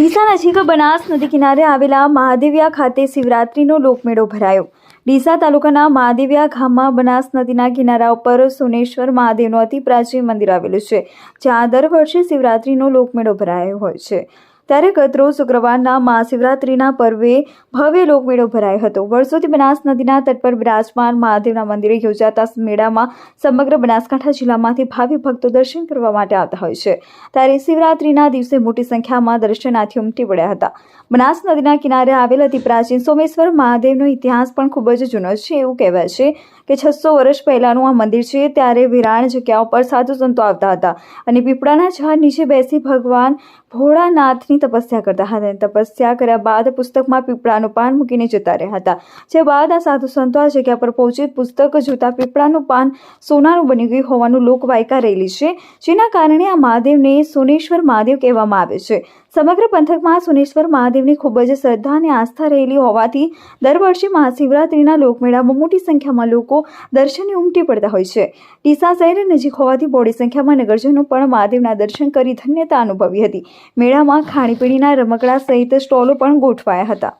ડીસા નજીક બનાસ નદી કિનારે આવેલા મહાદેવિયા ખાતે શિવરાત્રીનો લોકમેળો ભરાયો. ડીસા તાલુકાના મહાદેવિયા ગામમાં બનાસ નદીના કિનારા ઉપર સોનેશ્વર મહાદેવનું અતિ પ્રાચીન મંદિર આવેલું છે, જ્યાં દર વર્ષે શિવરાત્રીનો લોકમેળો ભરાયો હોય છે. ત્યારે ગતરો શુક્રવારના મહાશિવરાત્રિના પર્વે ભવ્ય લોકમેળો ભરાયો હતો. વર્ષોથી બનાસ નદીના તટ પર બિરાજમાન મહાદેવના મંદિરે યોજાતા મેળામાં સમગ્ર બનાસકાંઠા જિલ્લામાંથી ભાવિ ભક્તો દર્શન કરવા માટે આવતા હોય છે. ત્યારે શિવરાત્રિના દિવસે મોટી સંખ્યામાં દર્શનાર્થીઓ ઉમટી પડ્યા હતા. બનાસ નદીના કિનારે આવેલ અતિ પ્રાચીન સોમેશ્વર મહાદેવનો ઇતિહાસ પણ ખૂબ જ જૂનો છે એવું કહેવાય છે કે છસો વર્ષ પહેલાંનું આ મંદિર છે ત્યારે વિરાણ જગ્યાઓ પર સાધુ સંતો આવતા હતા અને પીપળાના ઝાડ નીચે બેસી ભગવાન ભોળાનાથની તપસ્યા કરતા હતા તપસ્યા કર્યા બાદ પુસ્તકમાં પીપળાનું પાન મૂકીને જતા રહ્યા હતા. જે બાદ આ સાધુ સંતો આ જગ્યા પર પહોંચી પુસ્તક જોતા પીપળાનું પાન સોનાનું બની ગયું હોવાનું લોકવાયકા રહેલી છે, જેના કારણે આ મહાદેવને સોનેશ્વર મહાદેવ કહેવામાં આવે છે. સમગ્ર પંથકમાં સુનેશ્વર મહાદેવની ખૂબ જ શ્રદ્ધા અને આસ્થા રહેલી હોવાથી દર વર્ષે મહાશિવરાત્રિના લોકમેળામાં મોટી સંખ્યામાં લોકો દર્શને ઉમટી પડતા હોય છે. ડીસા શહેર નજીક હોવાથી બોડી સંખ્યામાં નગરજનો પણ મહાદેવના દર્શન કરી ધન્યતા અનુભવી હતી. મેળામાં ખાણીપીણીના રમકડા સહિત સ્ટોલો પણ ગોઠવાયા હતા.